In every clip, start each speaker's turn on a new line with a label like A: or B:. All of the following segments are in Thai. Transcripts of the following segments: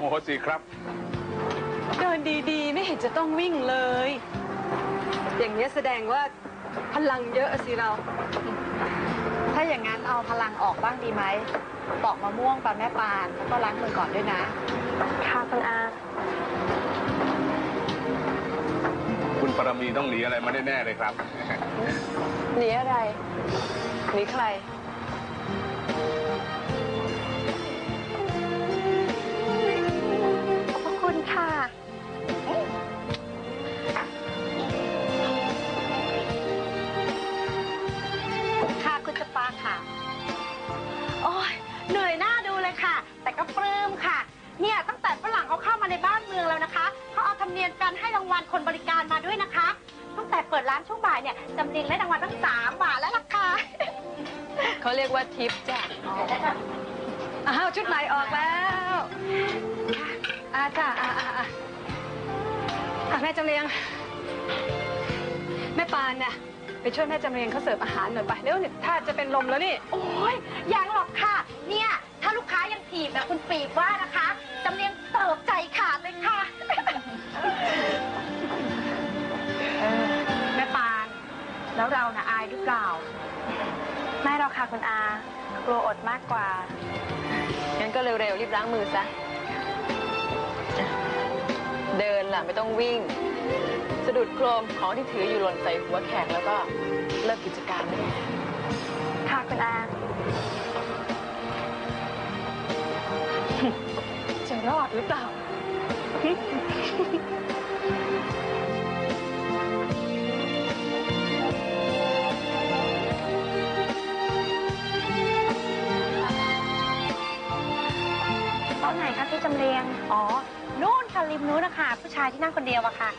A: โหสิครับ
B: เดินดีๆ ไม่เห็นจะต้องวิ่งเลย อย่างนี้ยแสดงว่าพลังเยอะสิเรา
C: ถ้าอย่างนั้นเอาพลังออกบ้างดีไหมปอกมะม่วงปลาแม่ปานแล้วก็ล้างมือก่อนด้วยนะ
D: ค่ะคุณอา
A: คุณปรมีต้องหนีอะไรมาแน่ๆเลยครับ
B: หนีอะไร หนีใคร
E: เขาเอาธรรมเนียมการให้รางวัลคนบริการมาด้วยนะคะ ตั้งแต่เปิดร้านช่วงบ่ายเนี่ยจำเรียงได้รางวัลตั้งสามบาทแล้วล่ะค่ะ
B: เขาเรียกว่าทิปจ้ะอ้าวชุดใหม่ออกแล้วอาจ้าอ่าอ่าอ่าอะแม่จำเรียง แม่ปานน่ะไปช่วยแม่จำเรียงเขาเสิร์ฟอาหารหน่อยไปเร็วนี่ถ้าจะเป็นลมแล้วนี่
E: โอ้ยยังหรอกค่ะ เนี่ย ถ้าลูกค้ายังถีบนะคุณปีบว่านะคะจำเรียงเสิร์ฟใจขาดเลยค่ะ
C: เออแม่ปาน แล้วเราน่ะอายหรือเปล่า
D: ไม่หรอกค่ะคุณอา กลัวอดมากกว่า
B: งั้นก็เร็วๆ รีบล้างมือซะ เดินล่ะ ไม่ต้องวิ่ง สะดุดโครมของที่ถืออยู่หล่นใส่หัวแขกแล้วก็เลิกกิจการได้
D: ค่ะคุณอา
B: จะรอดหรือเปล่า
D: โต๊ะไหนคะพี่จำเรียง
E: อ๋อ นู่นค่ะริมนู้นนะคะผู้ชายที่นั่งคนเดียวอะค่ะ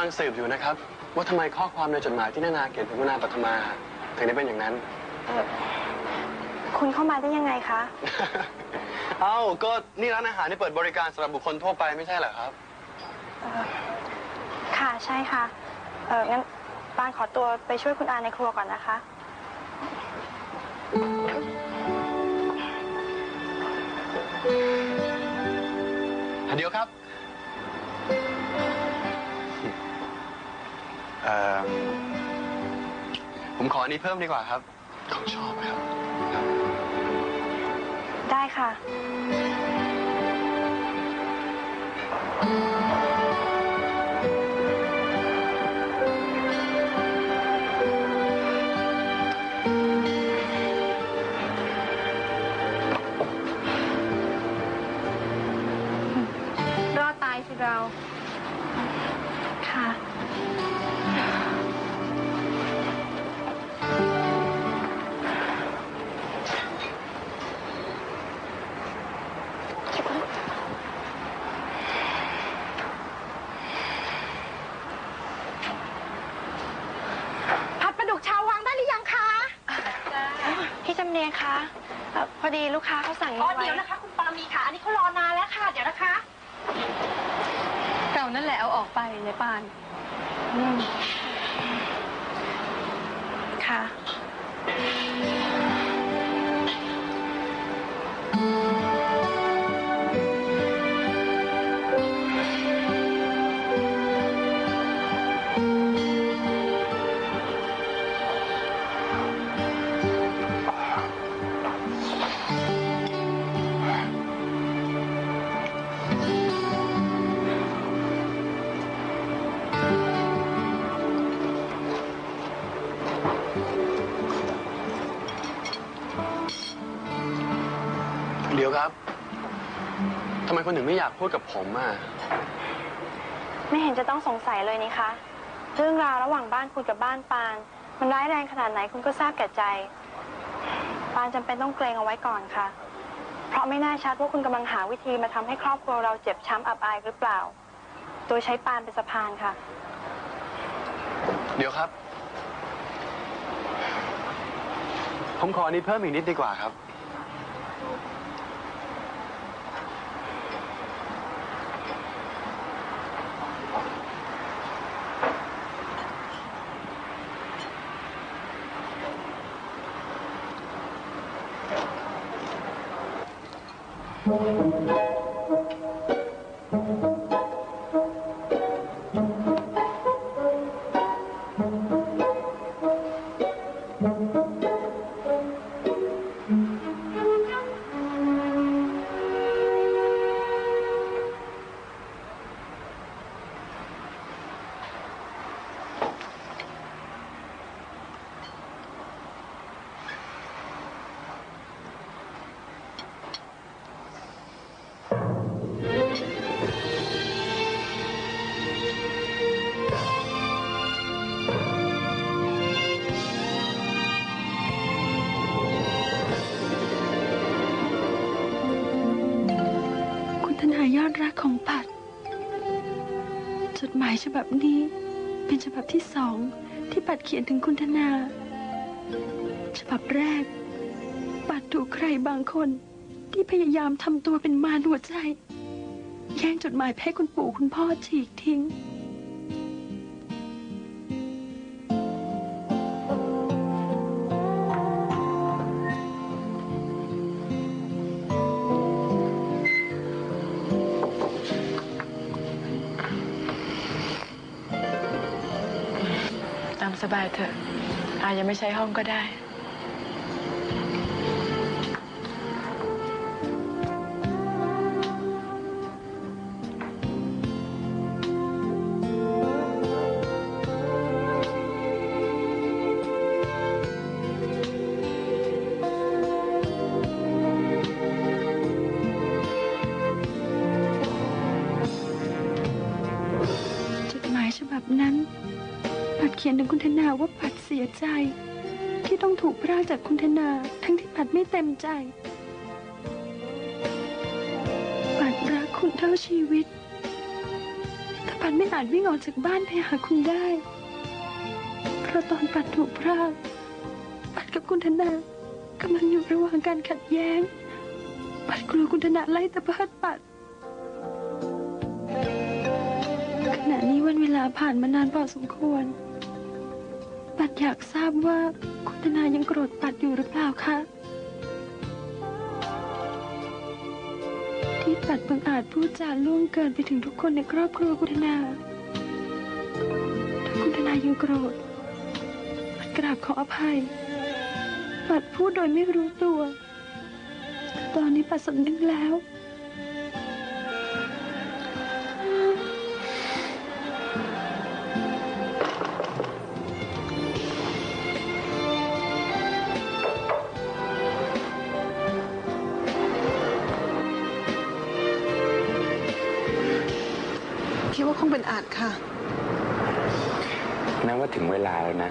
E: ำ
F: ลังสืบอยู่นะครับ ว่าทำไมข้อความในจดหมายที่นานาเขียนถึงวนาปัทมาถึงได้เป็นอย่างนั้น
D: คุณเข้ามาได้ยังไงคะ
F: เอ้าก็นี่ร้านอาหารที่เปิดบริการสำหรับบุคคลทั่วไปไม่ใช่เหรอครับ
D: เอ่อค่ะใช่ค่ะ เอองั้นปานขอตัวไปช่วยคุณอาในครัวก่อนนะคะ
F: เดี๋ยวครับ ออันนี้เพิ่มดีกว่าครับของชอบครับครับ
D: ได้ค่ะ คะเอ่อพอดีลูกค้าเขาสั่ง
E: อ๋อ
D: นี้ไว้
E: เดี๋ยวนะคะ คุณปามีค่ะ อันนี้เขารอนานแล้วค่ะ เดี๋ยวนะคะ
B: เก่านั่นแหละเอาออกไปยายปาน
D: อืมค่ะ
F: มคนถึงไม่อยากพูดกับผมอะ
D: ไม่เห็นจะต้องสงสัยเลยนี่คะ เรื่องราวระหว่างบ้านคุณกับบ้านปาน มันร้ายแรงขนาดไหนคุณก็ทราบแก่ใจ ปานจำเป็นต้องเกรงเอาไว้ก่อนค่ะ เพราะไม่น่าชัดว่าคุณกำลังหาวิธีมาทำให้ครอบครัวเราเจ็บช้ำอับอายหรือเปล่า โดยใช้ปานเป็นสะพานค่ะ
F: เดี๋ยวครับ ผมขออันนี้เพิ่มอีกนิดดีกว่าครับ
G: Thank you. จดหมายฉบับนี้ เป็นฉบับที่สองที่ปัดเขียนถึงคุณธนา ฉบับแรก ปัดถูกใครบางคนที่พยายามทำตัวเป็นมารหัวใจ แย่งจดหมายไปให้คุณปู่คุณพ่อฉีกทิ้ง
H: สบายเถอะอายังไม่ใช้ห้องก็ได้
G: ดเขียนถึงคุณธนาว่าปัดเสียใจ ที่ต้องถูกพรากจากคุณธนาทั้งที่ปัดไม่เต็มใจ ปัดรักคุณเท่าชีวิตแต่ปัดไม่อาจวิ่งออกจากบ้านไปหาคุณได้ เพราะตอนปัดถูกพรากปัดกับคุณธนากำลังอยู่ระหว่างการขัดแย้ง ปัดกลัวคุณธนาไล่ตะเพิดปัดขณะนี้วันเวลาผ่านมานานพอสมควร ปัดอยากทราบว่าคุณธนายังโกรธปัดอยู่หรือเปล่าคะ ที่ปัดบังอาจพูดจาล่วงเกินไปถึงทุกคนในครอบครัวคุณธนา ถ้าคุณธนายังโกรธ ปัดกราบขออภัย ปัดพูดโดยไม่รู้ตัวแต่ตอนนี้ปัดสำนึกแล้ว
H: อาจค่ะ
I: นั่นว่าถึงเวลาแล้วนะ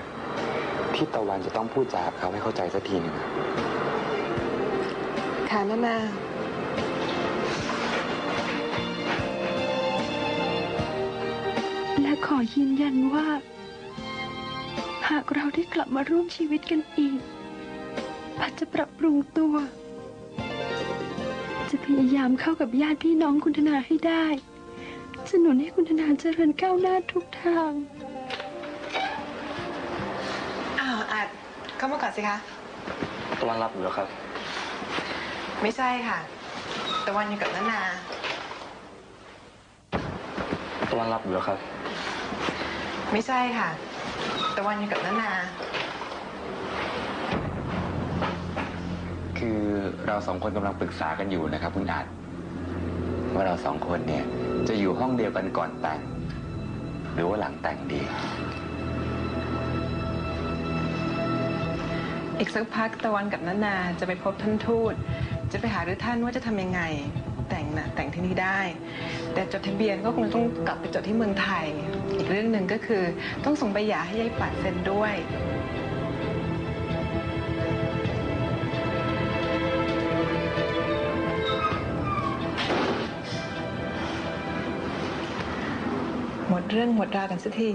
I: ที่ตะวันจะต้องพูดจากับเขาให้เข้าใจสักทีหนึ่งอะ
H: ค่ะนานา
G: และขอยืนยันว่า หากเราได้กลับมาร่วมชีวิตกันอีกปัดจะปรับปรุงตัว จะพยายามเข้ากับญาติพี่น้องคุณธนาให้ได้ จะหนุนให้คุณธนาเจริญก้าวหน้าทุกทาง
H: อ้าวอาจเข้ามาก่อนสิคะ
F: ตะวันรับอยู่แล้วครับ
H: ไม่ใช่ค่ะ ตะวันอยู่กับนานา
F: ตะวันรับอยู่แล้วครับ
H: ไม่ใช่ค่ะ ตะวันอยู่กับนานา
I: คือเราสองคนกำลังปรึกษากันอยู่นะครับ คุณอาจว่าเราสองคนเนี่ย จะอยู่ห้องเดียวกันก่อนแต่ง หรือว่าหลังแต่งดี
H: อีกสักพักตะวันกับนานาจะไปพบท่านทูต จะไปหาหรือท่านว่าจะทำยังไง แต่งนะแต่งที่นี่ได้ แต่จดทะเบียนก็คงต้องกลับไปจดที่เมืองไทย อีกเรื่องหนึ่งก็คือต้องส่งใบหย่าให้ยายปัดเซ็นด้วย เรื่องหมดราวกันสักที